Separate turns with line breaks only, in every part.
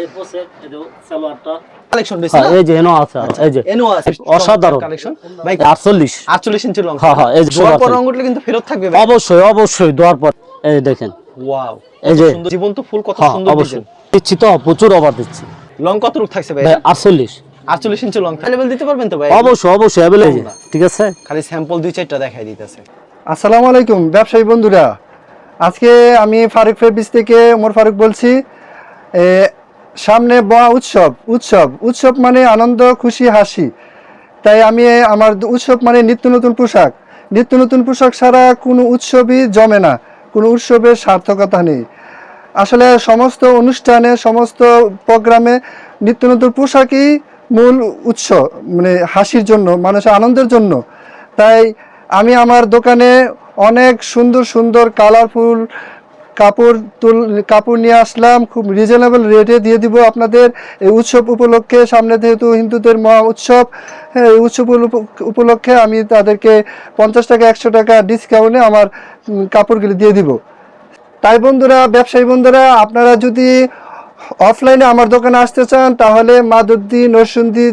এই পোষে এই যে সালোয়ারটা।
কালেকশন রয়েছে
হ্যাঁ এই যে এনো আছে এই যে
এনো আছে
অসাধারণ।
কালেকশন। ভাই
48
48 ইঞ্চি লং
হ্যাঁ, হ্যাঁ, এই যে
জোয়ার পর
আছে।
কিন্তু ফেরত থাকবে
অবশ্যই অবশ্যই দেওয়ার পর। এই দেখেন।
ওয়াও
এই যে
জীবন্ত ফুল কত সুন্দর
অবশ্যই। দিচ্ছি তো প্রচুর অফার দিচ্ছি।
লং কত রূপ থাকছে ভাই?
ভাই 48
48 ইঞ্চি লং অ্যাভেলেবল দিতে পারবেন তো ভাই?
অবশ্যই অবশ্যই ঠিক আছে?
খালি স্যাম্পল দুই চারটা দেখাই দিতেছে।
আসসালামু আলাইকুম ব্যবসায়ী বন্ধুরা। আজকে আমি ফারুক ফেব্রিক্স থেকে ওমর ফারুক বলছি। সামনে বড় উৎসব উৎসব। উৎসব মানে আনন্দ, খুশি, হাসি। তাই আমি আমার উৎসব মানে নিত্য নতুন পোশাক। নিত্য নতুন পোশাক ছাড়া কোনো উৎসবই জমে না। কোনো উৎসবের সার্থকতা নেই। আসলে সমস্ত অনুষ্ঠানে, সমস্ত প্রোগ্রামে নিত্য নতুন পোশাকই মূল উৎস মানে হাসির জন্য, মানুষের আনন্দের জন্য। তাই আমি আমার দোকানে অনেক সুন্দর সুন্দর কালারফুল কাপড় তুল কাপড় নিয়ে আসলাম খুব রিজনেবল রেটে দিয়ে দিব আপনাদের। এই উৎসব উপলক্ষে সামনে যেহেতু হিন্দুদের মহা উৎসব হ্যাঁ, এই উৎসব উপ- উপলক্ষে আমি তাদেরকে পঞ্চাশ টাকা একশো টাকা ডিসকাউন্টে আমার কাপড়গুলি দিয়ে দিব। তাই বন্ধুরা ব্যবসায়ী বন্ধুরা আপনারা যদি অফলাইনে আমার দোকানে আসতে চান তাহলে মাধবদী নরসিংদী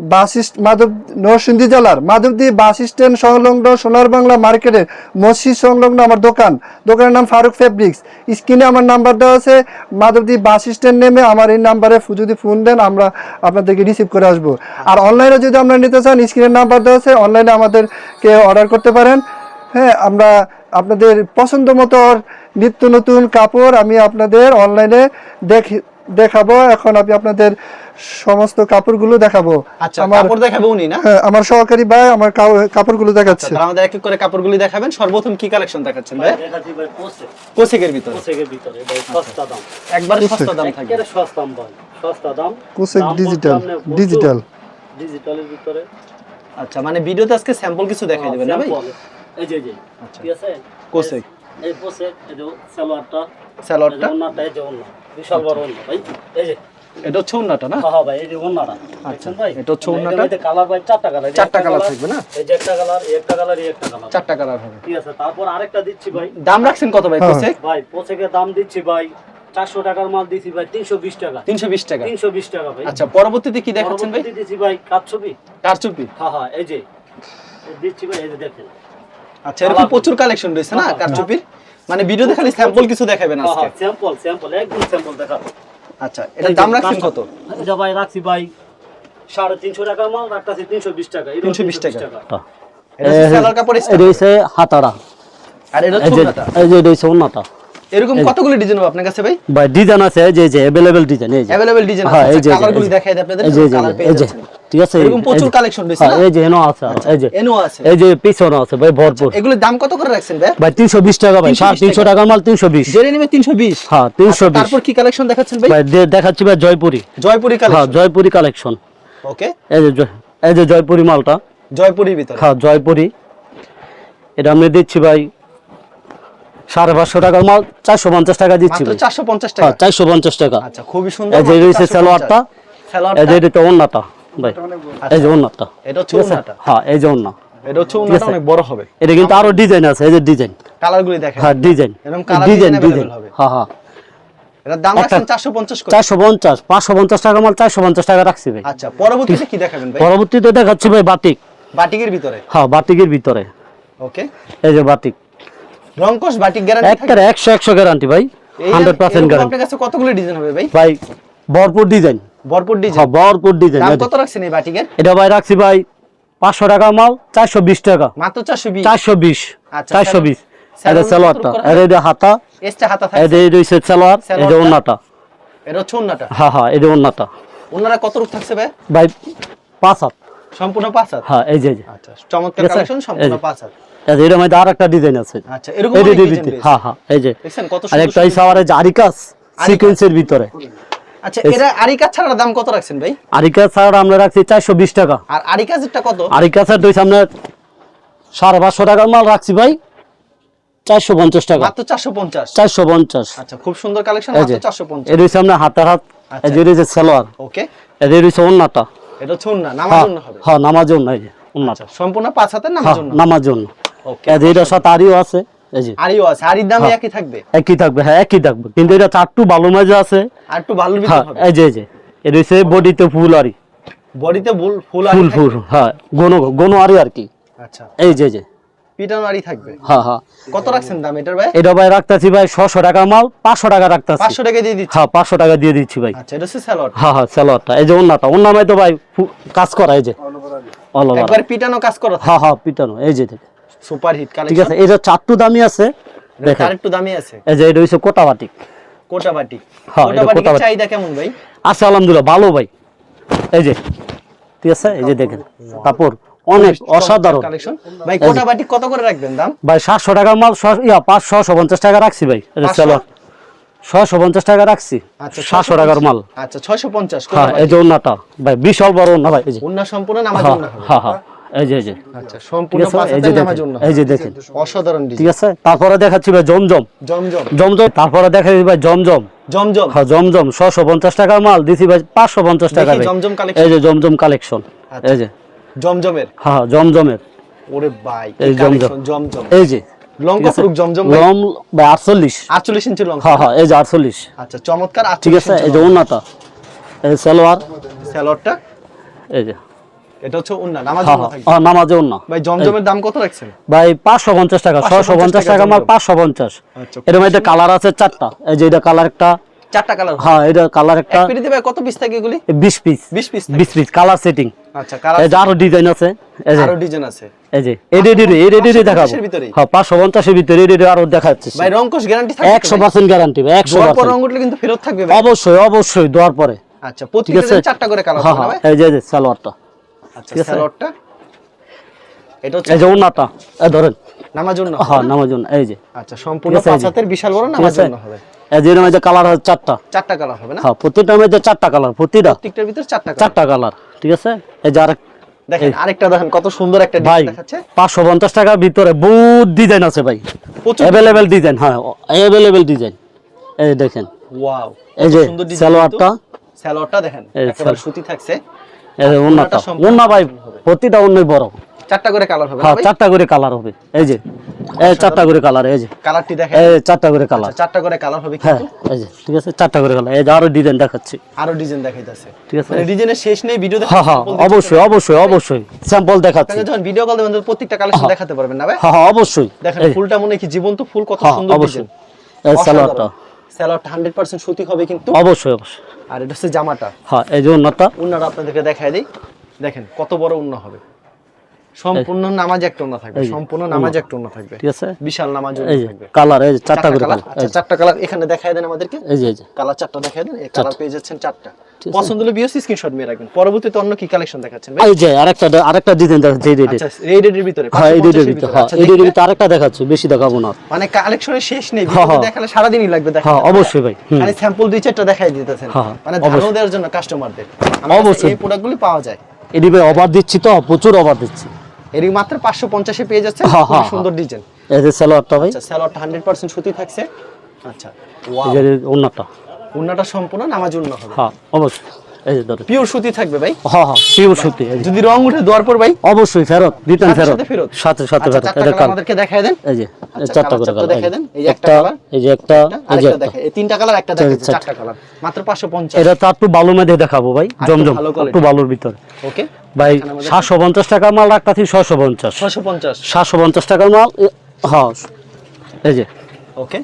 বাস স্ট- মাধব নরসিংদী জেলার মাধবদী বাস স্ট্যান্ড সংলগ্ন সোনার বাংলা মার্কেটে মসজিদ সংলগ্ন আমার দোকান। দোকানের নাম ফারুক ফেব্রিক্স। স্ক্রিনে আমার নাম্বার দেওয়া আছে। মাধবদী বাস স্ট্যান্ড নেমে আমার এই নাম্বারে যদি ফোন দেন, আমরা আপনাদেরকে রিসিভ করে আসব। আর অনলাইনে যদি আপনারা নিতে চান, স্ক্রিনের নাম্বার দেওয়া আছে। অনলাইনে আমাদেরকে অর্ডার করতে পারেন। হ্যাঁ আমরা আপনাদের পছন্দ মতো নিত্য নতুন কাপড় আমি আপনাদের অনলাইনে দেখ দেখাবো এখন আমি আপনাদের সমস্ত কাপড়গুলো দেখাবো।
আচ্ছা কাপড় দেখাবে উনি না?
হ্যাঁ আমার সহকারী ভাই আমার কাপ- কাপড়গুলো দেখাচ্ছে।
আমাদের এক এক করে কাপড়গুলি দেখাবেন। সর্বপ্রথম কি কালেকশন দেখাচ্ছেন ভাই?
দেখাচ্ছি ভাই পোষে
কোসেকের ভিতরে।
পোষেকের ভিতরে ভাই সস্তা দাম।
একবার সস্তা দাম
একেবারে সস্তা দাম ভাই সস্তা দাম।
কোসেক ডিজিটাল ডিজিটাল
ডিজিটালের ভিতরে।
আচ্ছা মানে ভিডিওতে আজকে স্যাম্পল কিছু দেখাই দেবেন না ভাই?
এই যে এই যে।
আচ্ছা।
ঠিক আছে?
কোসেক
এই পোষে এই যে সালোয়ারটা এই যে ওন্না বিশাল বড় ওন্না ভাই। এই যে।
এটা হচ্ছে ওন্নাটা না?
হ্যাঁ হ্যাঁ ভাই এই যে ওন্নাটা দেখছেন ভাই?
এটা হচ্ছে ওন্নাটা?
কালার ভাই চারটা কালার
চারটা কালার থাকবে না?
এই যে একটা কালার একটা কালার এই একটা কালার।
চারটা কালার হবে।
ঠিক আছে তারপর আরেকটা দিচ্ছি ভাই।
দাম রাখছেন কত ভাই
হ্যাঁ।
ভাই দাম দিচ্ছি ভাই চারশো টাকার মাল দিচ্ছি ভাই তিনশো বিশ টাকা।
তিনশো বিশ টাকা।
তিনশো বিশ টাকা ভাই।
আচ্ছা পরবর্তীতে কি দেখাচ্ছেন ভাই?
ভাই কাটছবি
কারচুপি।
হ্যাঁ হ্যাঁ এই যে। দিচ্ছি ভাই এই যে দেখেন।
আচ্ছা এরকম প্রচুর কালেকশন রয়েছে না
হ্যাঁ,
কারচুপির? মানে ভিডিওতে খালি স্যাম্পল কিছু দেখাবেন
হ্যাঁ
আজকে।
স্যাম্পল স্যাম্পল একদম স্যাম্পল দেখাবো।
আচ্ছা এটা দাম রাখছেন কত?
এটা ভাই রাখছি ভাই সাড়ে তিনশো টাকার মাল রাখতেছি তিনশো বিশ টাকা এটাও
320 টাকা। এটা সালার কাপড়
এটা হইছে হাতাড়া
আর এটা
ছোট
হচ্ছে
যে এই যে এটা হচ্ছে ওন্নাটা
এরকম কতগুলো ডিজাইন হবে আপনার কাছে ভাই
ভাই ডিজাইন আছে যে যে অ্যাভেলেবল ডিজাইন এই যে
অ্যাভেলেবল ডিজাইন
হ্যাঁ, এই
আছে
যে,
কালার গুলি দেখাই দেয় আপনাদের কালার পেয়ে
এই যে
যাচ্ছেন
ঠিক আছে
এরকম প্রচুর কালেকশন রয়েছে
হ্যাঁ এই যে এনো আছে এই যে
এনো আছে
এই যে পিছনে আছে ভাই ভরপুর
এগুলোর দাম কত করে রাখছেন ভাই
ভাই তিনশো বিশ টাকা ভাই
320
সাড়ে তিনশো
টাকা।
টাকার মাল তিনশো বিশ
জেনে নেবে তিনশো বিশ
হ্যাঁ তিনশো বিশ
তারপর কি কালেকশন দেখাচ্ছেন ভাই
ভাই দেখাচ্ছি ভাই জয়পুরি
জয়পুরি
হ্যাঁ
কালেকশন
জয়পুরি কালেকশন
ওকে
এই যে এই যে জয়পুরি মালটা
জয়পুরির ভিতরে
হ্যাঁ জয়পুরি এটা আমি দিচ্ছি ভাই সাড়ে পাঁচশো টাকার মাল চারশো পঞ্চাশ টাকা দিচ্ছি
চারশো পঞ্চাশ
হ্যাঁ
টাকা
চারশো পঞ্চাশ টাকা।
আচ্ছা খুবই সুন্দর
এই যে রয়েছে
450
সালোয়ারটা
সালোয়ারটা
এই যে এটা অন্যটা ভাই। এই যে অন্যটা
এটা হচ্ছে ওন্নাটা
হ্যাঁ এই যে অন্য
এটা হচ্ছে ওন্নাটা অনেক বড় হবে।
এটা কিন্তু আরও ডিজাইন আছে এই যে ডিজাইন।
দেখেন।
হ্যাঁ ডিজাইন।
এরকম
ডিজাইন ডিজাইন। হ্যাঁ হ্যাঁ।
এটার দাম রাখছেন করে।
টাকা মাল চারশো পঞ্চাশ টাকা রাখছি ভাই।
আচ্ছা পরবর্তীতে কি দেখাবেন ভাই?
পরবর্তীতে দেখাচ্ছি ভাই বাটিক।
বাটিকের ভিতরে?
হ্যাঁ বাটিকের ভিতরে।
ওকে।
এই যে বাটিক।
রংকশ বাটিক গ্যারান্টি
একটা একশো একশো গ্যারান্টি ভাই
এই
হান্ড্রেড পার্সেন্ট
এরকম
গ্যারান্টি
আপনার কাছে কতগুলো ডিজাইন হবে ভাই?
ভাই ভরপুর ডিজাইন
ভরপুর
হ্যাঁ ভরপুর ডিজাইন
দাম কত রাখছেন এই বাটিকের?
এটা ভাই রাখছি ভাই পাঁচশো টাকা মাল চারশো বিশ টাকা।
মাত্র চারশো বিশ?
চারশো বিশ
আচ্ছা,
চারশো
স্যালো-
বিশ।
স্যালোর
এটা সালোয়ারটা আর যে হাতা
এক্সট্রা হাতা
এই
থাকে
যে রয়েছে সালোয়ার এই যে ওন্নাটা
এটা হচ্ছে ওন্নাটা
হ্যাঁ হ্যাঁ এই যে ওন্নাটা
ওনারা কত রূপ থাকছে ভাই?
ভাই পাঁচ হাত।
সম্পূর্ণ পাঁচ হাত?
হ্যাঁ এই যে
আচ্ছা চমৎকার কালেকশন সম্পূর্ণ পাঁচ হাত।
মধ্যে আর একটা ডিজাইন আছে।
আচ্ছা এরকম।
হ্যাঁ হ্যাঁ এই যে।
কত
আর একটা সিকোয়েন্সের ভিতরে।
আচ্ছা এরা আরিকাজ ছাড়া দাম কত রাখছেন ভাই?
আরিকাস ছাড়া আমরা রাখছি চারশো বিশ টাকা।
আর কত?
পাঁচশো টাকার মাল রাখছি ভাই চারশো পঞ্চাশ টাকা।
মাত্র আচ্ছা খুব সুন্দর কালেকশন মাত্র
হাতের হাত যে সালোয়ার।
ওকে। এটা হচ্ছে
হ্যাঁ
হবে।
হ্যাঁ এই যে
আচ্ছা সম্পূর্ণ পাঁচ হাতের নামার
হ্যাঁ
জন্য ওকে
সাথে আরিও আছে এই যে।
আরিও আছে আরির দামে
হ্যাঁ।
একই থাকবে?
একই থাকবে হ্যাঁ একই থাকবে। কিন্তু এটা চারটু ভালো মাঝে আছে।
আর একটু ভালোর ভিতর
হ্যাঁ
হবে?
এই যে এই যে। বডিতে ফুল আরি।
বডিতে ফুল ফুল আরি
ফুল ফুল হ্যাঁ গণ গণ আরি আর কি।
আচ্ছা।
এই যে এই যে।
পিটানো আরি থাকবে?
হ্যাঁ হ্যাঁ।
কত রাখছেন দাম এটার ভাই?
এটা ভাই রাখতেছি ভাই ছশো টাকা মাল পাঁচশো টাকা রাখতেছি।
পাঁচশো টাকা দিয়ে দিচ্ছি?
হ্যাঁ পাঁচশো টাকা দিয়ে দিচ্ছি ভাই।
আচ্ছা এটা হচ্ছে
হ্যাঁ হ্যাঁ এই যে অন্য তো ভাই কাজ করা এই যে। অল ওভার
একবার পিটানো কাজ করো
হ্যাঁ হ্যাঁ পিটানো এই যে।
সুপার হিট
ঠিক আছে এটা চারটু দামি আছে দেখেন।
আর দামি আছে।
এই যে এটা হচ্ছে কোটা বাটিক
কোটা বাটি
হ্যাঁ,
কোটা
এটা
বাটি
কোটা বাটি।
চাহিদা কেমন ভাই?
আছে আলহামদুলিল্লাহ ভালো ভাই। এই যে ঠিক আছে এই যে দেখেন তারপর অনেক অসাধারণ।
কালেকশন ভাই কোটা বাটি কত করে রাখবেন দাম?
ভাই সাতশো টাকা মাল ইয়া পাঁচ ছশো পঞ্চাশ টাকা রাখছি ভাই এটা
500?
স্যালোয়ার পঞ্চাশ টাকা রাখছি
আচ্ছা
সাতশো টাকার মাল।
আচ্ছা ছয়শো পঞ্চাশ
হ্যাঁ এই যে অন্যটা ভাই বিশাল বড় অন্য ভাই এই যে।
সম্পূর্ণ নামাজ
হ্যাঁ হ্যাঁ হ্যাঁ। এই যে এই যে।
আচ্ছা সম্পূর্ণ
এই যে দেখেন
অসাধারণ
ঠিক আছে? তারপরে দেখাচ্ছি ভাই জমজম।
জমজম।
জমজম তারপরে দেখাচ্ছি ভাই জমজম।
জমজম।
হ্যাঁ জমজম ছশো পঞ্চাশ টাকার মাল দিছি ভাই পাঁচশো পঞ্চাশ টাকা
জমজম collection।
এই যে জমজম কালেকশন
আচ্ছা।
এই যে।
জমজমের?
হ্যাঁ হ্যাঁ, জমজমের।
ওরে ভাই
এই জমজম।
জমজম।
এই যে।
জমজম
লম ভাই
ইঞ্চি লং
হ্যাঁ হ্যাঁ এই যে আটচল্লিশ।
আচ্ছা চমৎকার
ঠিক আছে? এই যে উন্নাটা এই যে সালোয়ার।
স্যালোয়ারটা
এই যে।
এটা হচ্ছে উন্না নামাজ
হ্যাঁ
উন্না
হ্যাঁ।
থাকবে
হ্যাঁ, নামাজে উন্না।
ভাই জমজমের দাম কত রাখছেন?
ভাই পাঁচশো পঞ্চাশ টাকা
550
ছশো পঞ্চাশ
টাকা
টাকা মাল
জমজম।
পাঁচশো পঞ্চাশ।
আচ্ছা,
এর মধ্যে কালার আছে চারটা। এই যে এটা কালার একটা
চারটা কালার
হ্যাঁ এটা কালার একটা
এক ভাই কত পিস থাকে এগুলি?
বিশ পিস
20 piece থাকে।
বিশ পিস কালার সেটিং
আচ্ছা কালার
যে আরও ডিজাইন আছে। এই যে
আরও ডিজাইন আছে।
এই যে দেখাবো। হ্যাঁ পাঁচশো পঞ্চাশের ভিতরে আরও দেখাচ্ছি।
ভাই রংকশ গ্যারান্টি থাকে
একশো পার্সেন্ট গ্যারান্টি একশো
জোয়ার পর
পার্সেন্ট
রং উঠলে কিন্তু ফেরত থাকবে ভাই।
অবশ্যই অবশ্যই দেওয়ার পরে।
আচ্ছা ডিজাইন চারটা করে কালার হবে
হ্যাঁ
না ভাই?
এই যে এই যে সালোয়ারটা।
আচ্ছা
ঠিক
এটা হচ্ছে
এই যে উন্নাটা এই ধরেন।
নামাজ উন্না
হ্যাঁ নামার জন্য এই যে।
আচ্ছা সম্পূর্ণ
ঠিক আছে, এই
পাঁচ হাতের বিশাল বড় নামাজ
আছে?
হবে।
এই যে এর কালার আছে চারটা।
চারটা কালার হবে না?
হ্যাঁ প্রতিটা মধ্যে চারটা কালার প্রতিটা।
প্রত্যেকটার ভিতর চারটা
চারটা কালার ঠিক আছে? এই যে আরেক
দেখেন আরেকটা দেখেন কত সুন্দর একটা ডিজাইন দেখাচ্ছে।
টাকার ভিতরে বহুত ডিজাইন আছে ভাই। Available design. হ্যাঁ ডিজাইন। এই দেখেন।
ওয়াও
এই যে সালোয়ারটা।
দেখেন একেবারে সুতি থাকছে।
ভাই প্রতিটা বড়।
চারটা করে কালার হবে
হ্যাঁ চারটা করে কালার হবে। এই যে এই চারটা করে কালার এই যে।
কালারটি দেখেন।
এই চারটা করে কালার
আচ্ছা, চারটা করে কালার হবে
হ্যাঁ এই যে ঠিক আছে চারটা করে কালার এই যে আরও ডিজাইন দেখাচ্ছি।
আরও ডিজাইন দেখাইতেছে।
ঠিক আছে।
ডিজাইনের শেষ নেই ভিডিও
হ্যাঁ হ্যাঁ অবশ্যই অবশ্যই অবশ্যই। স্যাম্পল দেখাচ্ছি।
যখন ভিডিও কল দেবেন প্রত্যেকটা কালেকশন দেখাতে পারবেন না ভাই?
হ্যাঁ হ্যাঁ অবশ্যই।
দেখেন ফুলটা মনে হয় কি জীবন্ত ফুল কত
হ্যাঁ
সুন্দর
অবশ্যই। এই সালোয়ারটা।
স্যালোয়ারটা হান্ড্রেড পার্সেন্ট সুতি হবে কিন্তু।
অবশ্যই অবশ্যই।
আর এটা হচ্ছে জামাটা।
হ্যাঁ এই যে উন্নতটা।
উন্নাটা আপনাদেরকে দেখাই দিই। দেখেন কত বড় উন্না হবে। সম্পূর্ণ নামাজ একটা থাকবে সম্পূর্ণ নামাজ একটা উন্না থাকবে।
ঠিক আছে?
বিশাল নামাজ থাকবে।
কালার এই চারটা করে
কালার আচ্ছা চারটা কালার এখানে দেখাই দেন আমাদেরকে?
এই যে
কালার চারটা দেখাই দেন এই কালার পেয়ে যাচ্ছেন চারটা। পছন্দ হলে বিএসসি স্ক্রিনশট মেরে রাখবেন। পরবর্তীতে অন্য কি কালেকশন দেখাচ্ছেন ভাই?
এই যে আরেকটা আরেকটা ডিজাইন দেখাচ্ছি এই রেডি
আচ্ছা এই রেডের ভিতরে
হ্যাঁ এই
550
রেডির ভিতরে। হ্যাঁ
আচ্ছা,
এই রেডির ভিতরে আরেকটা দেখাচ্ছি বেশি দেখাবো না।
মানে কালেকশনের শেষ নেই
হ্যাঁ, হ্যাঁ।
দেখালে সারা দিনই লাগবে দেখা
হ্যাঁ অবশ্যই ভাই
মানে স্যাম্পল দুই চারটা দেখাই দিতেছেন।
হ্যাঁ,
মানে। ধারণা দেওয়ার জন্য কাস্টমারদের
অবশ্যই।
অবশ্যই। এই প্রোডাক্টগুলি পাওয়া যায়।
এডি ভাই অফার দিচ্ছি তো প্রচুর অফার দিচ্ছি।
এর মাত্র পাঁচশো পঞ্চাশে পেয়ে যাচ্ছে।
হ্যাঁ, হ্যাঁ,
সুন্দর ডিজাইন।
এই যে সালোয়ারটা ভাই?
আচ্ছা হান্ড্রেড পার্সেন্ট সুতি থাকছে। আচ্ছা
এই যে উন্নাটা
উন্নাটা সম্পূর্ণ নামাজ উন্না হবে।
হ্যাঁ অবশ্যই। এই যে
পিওর সুতি থাকবে ভাই?
হ্যাঁ হ্যাঁ পিওর
যদি রং উঠে দেওয়ার পর ভাই?
অবশ্যই ফেরত রিটার্ন ফেরত।
সাথে
সাথে সাথে
আচ্ছা
ফেরত এটা কাল
আমাদেরকে দেখাই দেন।
এই যে
আচ্ছা,
চারটা করে কালার
দেখাই দেন। এই যে একটা
একটা
কালার,
এই যে একটা এই যে একটা।
এই তিনটা কালার একটা দেখে
চারটা।
চারটা কালার মাত্র পাঁচশো পঞ্চাশ।
এটা তো একটু ভালো মেধে দেখাবো ভাই জমজম একটু ভালোর ভিতর।
ওকে
ভাই পঞ্চাশ টাকার মাল রাখতাছি ছশো পঞ্চাশ। সাতশো পঞ্চাশ টাকার মাল হ্যাঁ এই যে।
ওকে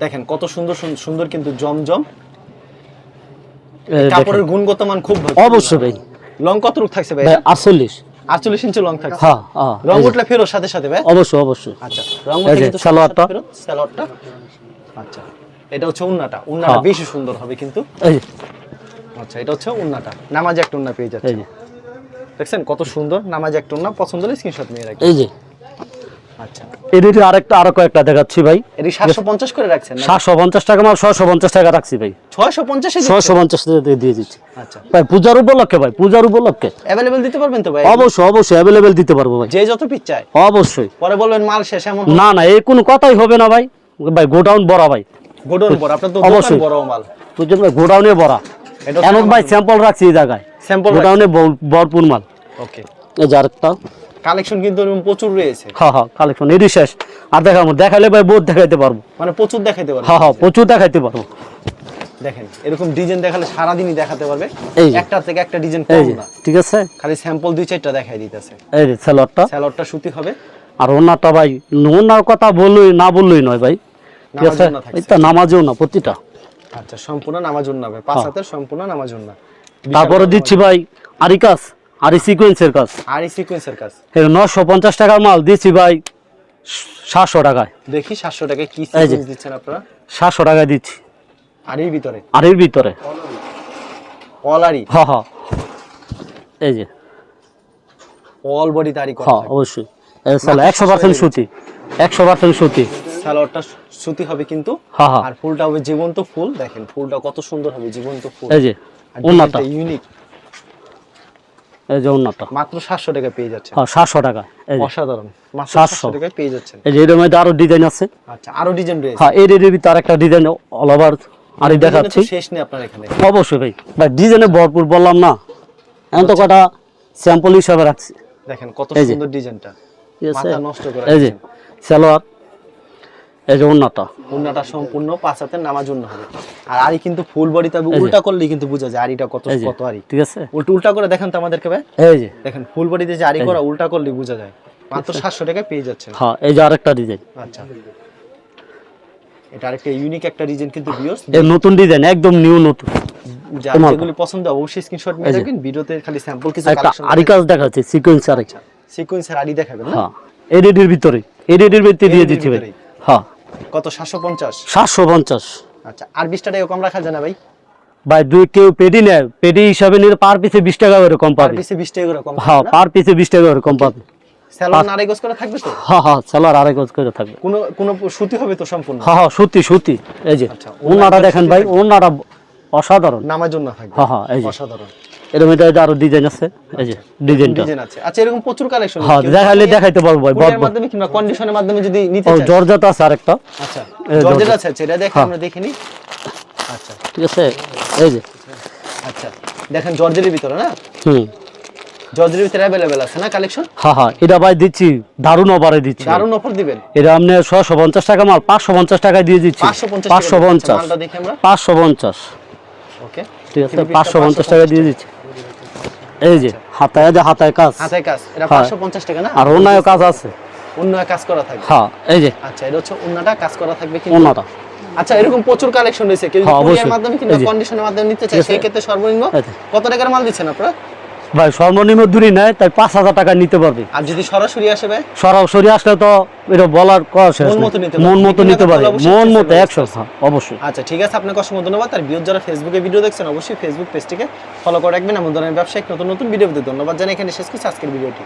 দেখেন কত সুন্দর সুন- সুন্দর কিন্তু জমজম। কাপড়ের গুণগত মান খুব ভালো।
অবশ্যই ভাই।
লং কত রূপ থাকছে ভাই?
ভাই আটচল্লিশ।
আটচল্লিশ ইঞ্চি লং থাকছে?
হ্যাঁ হ্যাঁ
রং উঠলে ফেরত সাথে সাথে ভাই?
অবশ্যই অবশ্যই।
আচ্ছা রং উঠলে কিন্তু
সালোয়ারটা।
সালোয়ারটা। আচ্ছা এটা হচ্ছে উন্নাটা। উন্নাটা
হ্যাঁ।
বেশি সুন্দর হবে কিন্তু।
এই
আচ্ছা এটা হচ্ছে উন্নাটা। নামাজ একটা উন্না পেয়ে যাচ্ছে। দেখছেন কত সুন্দর? নামাজ একটা উন্না পছন্দ হলে স্ক্রিনশট নিয়ে রাখবেন
এই যে।
আচ্ছা।
এদিকে আরেকটা আরও কয়েকটা দেখাচ্ছি ভাই।
এটি সাতশো পঞ্চাশ করে রাখছেন না
সাতশো পঞ্চাশ টাকা মাল ছয়শো পঞ্চাশ টাকা রাখছি ভাই।
ছয়শো পঞ্চাশে
ছয়শো পঞ্চাশ দিয়ে দিয়ে দিচ্ছি।
আচ্ছা।
ভাই পূজার উপলক্ষে ভাই পূজার উপলক্ষে।
অ্যাভেলেবেল দিতে পারবেন তো ভাই?
অবশ্যই অবশ্যই অ্যাভেলেবেল দিতে পারব ভাই।
যে যত পিস চায়।
অবশ্যই।
পরে বলবেন মাল শেষ এমন
না না এই কোনো কথাই হবে না ভাই। ভাই গোডাউন বড়া ভাই।
গোডাউন বড় আপনার তো দোকান
অবশ্যই।
বড় মাল।
বুঝছেন ভাই গোডাউনে বড়া।
এটা
ভাই স্যাম্পল রাখছি এই জায়গায়।
স্যাম্পল
গোডাউনে ভরপুর মাল।
ওকে
এই যে আরেকটা।
কালেকশন কিন্তু প্রচুর রয়েছে।
হ্যাঁ হ্যাঁ কালেকশন এডি শেষ। আর দেখাবো দেখালে ভাই বহুত দেখাইতে পারব।
মানে প্রচুর দেখাইতে পারবে।
হ্যাঁ হ্যাঁ প্রচুর দেখাইতে পারব।
দেখেন এরকম ডিজাইন দেখালে সারাদিনই দেখাতে পারবে।
এই
একটা থেকে একটা ডিজাইন কম না।
ঠিক আছে?
খালি স্যাম্পল দুই চারটা দেখাই দিতেছে।
এই যে স্যালোয়ারটা
স্যালোডটা সুতি হবে।
আর ওনারটা ভাই ওনার কথা বললই না বললই নয় ভাই। ঠিক আছে? তো নামাজেও না প্রতিটা।
আচ্ছা সম্পূর্ণ নামাজুন না পাঁচ
হ্যাঁ।
হাতের সম্পূর্ণ নামাজুন না
তারপরে দিচ্ছি ভাই আরি কাজ আরি সিকোয়েন্সের কাজ।
আর সিকোয়েন্সের কাজ।
নশো পঞ্চাশ টাকার মাল ভাই সাতশো টাকায়।
দেখি সাতশো টাকায় কি সিকোয়েন্স দিচ্ছেন আপনারা?
সাতশো টাকায় দিচ্ছি।
আর এর ভিতরে?
আর এর ভিতরে।
অল আরি
হ হ। এই যে।
অল বডি তারি করা
হ্যাঁ অবশ্যই। একশো পার্সেন্ট সুতি। একশো পার্সেন্ট সুতি।
সালোয়ারটা সুতি হবে কিন্তু।
হ্যাঁ হ্যাঁ
আর ফুলটা হবে জীবন্ত ফুল। দেখেন ফুলটা কত সুন্দর হবে জীবন্ত ফুল।
এই যে ওনাটা
ইউনিক
এই যে ওনাটা
মাত্র সাতশো টাকা পেয়ে যাচ্ছে
হ্যাঁ সাতশো টাকা।
অসাধারণ। মাত্র
700
টাকায় পেয়ে যাচ্ছেন।
এই যে এর মধ্যে আরও ডিজাইন আছে।
আচ্ছা আরও ডিজাইন রয়েছে।
হ্যাঁ এর এর ভিতরে আরেকটা ডিজাইন অল ওভার আরি
তো
দেখাচ্ছি।
শেষ নেই আপনার এখানে।
অবশ্যই ভাই। ভাই ডিজাইনে ভরপুর বললাম না। এখন তো কটা স্যাম্পল হিসাবে রাখছি।
দেখেন কত সুন্দর ডিজাইনটা মাথা নষ্ট করে
এই যে সালোয়ার। এই যে
উন্নাটা সম্পূর্ণ পাঁচ হাতের নামাজ উন্ন হবে। আর আরি কিন্তু ফুল বডি তবে উল্টা করলেই কিন্তু বোঝা যায় আরিটা কত কত আরি
ঠিক আছে।
উল্টা উল্টা করে দেখেন তো আমাদেরকে ভাই।
এই যে।
দেখেন ফুল বডিতে যে আরি করা উল্টা করলেই বোঝা যায়। মাত্র সাতশো টাকায় পেয়ে যাচ্ছেন।
হ্যাঁ এই যে আরেকটা ডিজাইন
আচ্ছা। এটা আরেকটা ইউনিক একটা ডিজাইন কিন্তু
এই নতুন ডিজাইন একদম নিউ নতুন।
যেগুলি পছন্দ অবশ্যই স্ক্রিনশট নিয়ে। রাখবেন ভিডিওতে খালি স্যাম্পল কিছু কালেকশন
আরি কাজ দেখাচ্ছে সিকোয়েন্স আরেকটা
সিকোয়েন্সের আরি দেখাবেন না?
হ্যাঁ। এডিডির ভিতরে এডিডির ভিতরে দিয়ে দিচ্ছি ভাই। হ্যাঁ।
কত? সাতশো পঞ্চাশ?
সাতশো পঞ্চাশ।
আচ্ছা আর বিশটা টাকা কম রাখা যায় না ভাই?
ভাই দুই কেউ পেডি নেয় পেডি হিসাবে নিলে পার পিসে বিশ টাকা করে কম
পার
পাবে।
পিসে বিশ টাকা করে কম
হ্যাঁ পার পিসে বিশ টাকা করে কম পাবে।
আড়াই গজ করে থাকবে তো?
হ্যাঁ হ্যাঁ আড়াই গজ করে থাকবে।
কোনো কোনো সুতি হবে তো সম্পূর্ণ?
হ্যাঁ হ্যাঁ সত্যি সত্যি এই যে
আচ্ছা,
ওনাটা দেখেন ভাই। ওনাটা অসাধারণ।
নামার জন্য থাকবে।
হ্যাঁ হ্যাঁ এই যে।
অসাধারণ।
এর মধ্যে এই যে আরও ডিজাইন আছে। এই যে ডিজাইনটা
ডিজাইন আছে। আচ্ছা এরকম প্রচুর কালেকশন
হ্যাঁ দেখাইলে দেখাইতে পারব ভাই বড়
মাধ্যমে কিংবা কন্ডিশনের মাধ্যমে যদি নিতে
ও আছে আরেকটা।
আচ্ছা জর্জেট। আছে আচ্ছা, এটা দেখে
হ্যাঁ।
আমরা দেখে নিই। আচ্ছা।
ঠিক আছে এই যে।
আচ্ছা দেখেন জর্জেটের ভিতরে না?
হুম।
জর্জেটের ভিতরে অ্যাভেলেবেল আছে না কালেকশন
হ্যাঁ হ্যাঁ এটা ভাই দিচ্ছি দারুণ অফারে দিচ্ছি।
দারুণ অফার দিবেন?
এটা আপনি ছশো পঞ্চাশ টাকা মাল পাঁচশো পঞ্চাশ টাকায় দিয়ে দিচ্ছি।
550
পাঁচশো
টাকা
পঞ্চাশ।
মালটা দেখি আমরা।
পাঁচশো পঞ্চাশ।
ওকে
ঠিক আছে পাঁচশো পঞ্চাশ টাকা দিয়ে দিচ্ছি। এই যে হাতায় যে হাতায় কাজ।
হাতায় কাজ। এটা
হ্যাঁ।
550 টাকা না?
আর অন্যায় কাজ আছে।
অন্য কাজ করা থাকবে?
হ্যাঁ এই যে।
আচ্ছা এটা হচ্ছে অন্যটা কাজ করা থাকবে কিন্তু
অন্যটা
আচ্ছা এরকম প্রচুর কালেকশন রয়েছে। কেউ যদি
হ্যাঁ,
মাধ্যমে কিংবা। কন্ডিশনের মাধ্যমে নিতে চায় সেই ক্ষেত্রে সর্বনিম্ন কত টাকার মাল দিচ্ছেন আপনারা?
ভাই সর্বনিম্ন দূরই নেয় তাই পাঁচ হাজার টাকা নিতে পারবে।
আর যদি সরাসরি আসে ভাই?
সরাসরি আসলে তো এটা বলার শেষ
মন মতো নিতে
মন মতো নিতে
পারবে।
পারে মন মতো একশো হ্যাঁ, অবশ্যই।
আচ্ছা ঠিক আছে আপনাকে অসংখ্য ধন্যবাদ। আর বিয়োগ যারা ফেসবুকে ভিডিও দেখছেন অবশ্যই ফেসবুক পেজটিকে ফলো করে রাখবেন। এমন ধরনের ব্যবসায়িক নতুন নতুন ভিডিও ধন্যবাদ জানাই। এখানে শেষ করছি আজকের ভিডিওটি